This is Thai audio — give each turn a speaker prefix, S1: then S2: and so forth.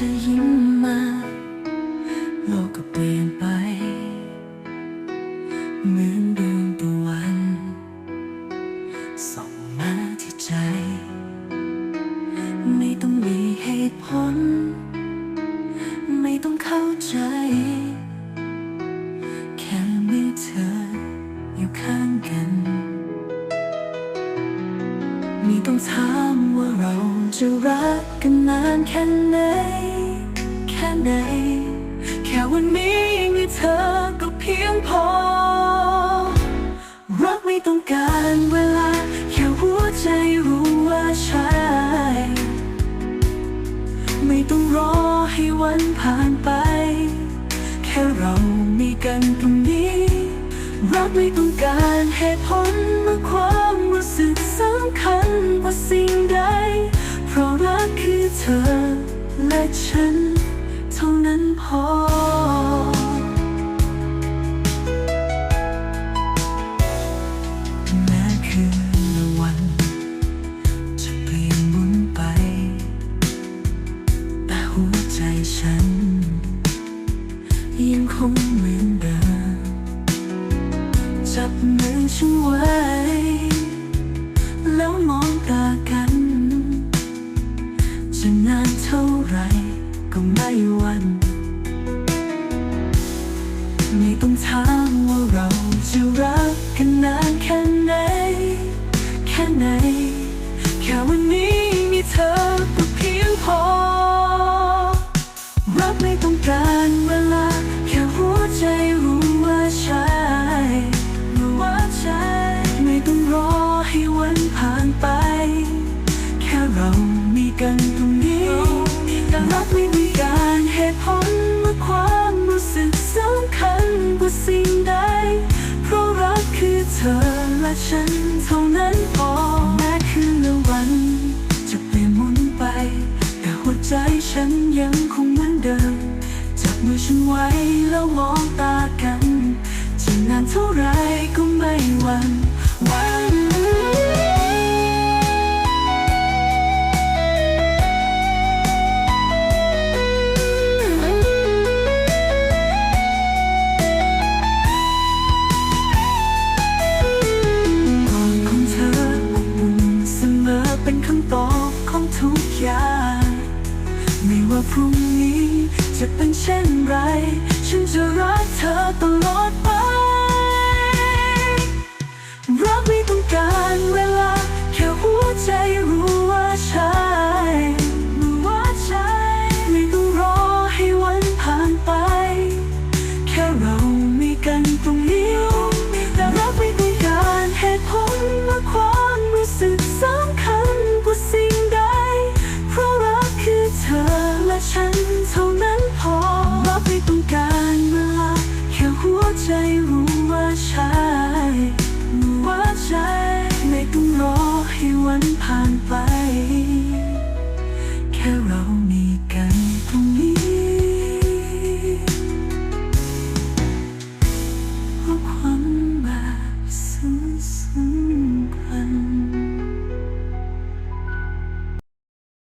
S1: ธอยิ้มมา โลกก็เปลี่ยนไป เหมือนดวงตะวันส่องมาที่ใจ ไม่ต้องมี จะรักกันนานแค่ไหน แค่ไหน แค่วันนี้มีเธอก็เพียงพอ รักไม่ต้องการเวลา แค่หัวใจรู้ว่าใช่ ไม่ต้องรอให้วันผ่านไป แค่เรามีกันตรงนี้ รักไม่ต้องการเหตุผลเมื่อความรู้สึกสำคัญกว่าสิ่งใด เพราะรักคือเธอ และฉัน เท่านั้นพอ แม้คืนและวัน จะเปลี่ยนหมุนไป แต่หัวใจฉัน ยังคงเหมือนเดิม จับมือฉันไว้ แล้วมองตา จะนานเท่าไรก็ไม่วัน ไม่ต้องถามว่าเราจะรัก และฉันเท่านั้นพอแม้คืนและวัน จะเปลี่ยนหมุนไป แต่หัวใจฉันยังคงเหมือนเดิม จับมือฉันไว้แล้วมองตากันจะนานเท่าไรก็ไม่หวันไหวัน ไม่ว่าพรุ่งนี้จะเป็นเช่นไร ฉันจะรักเธอตลอดไป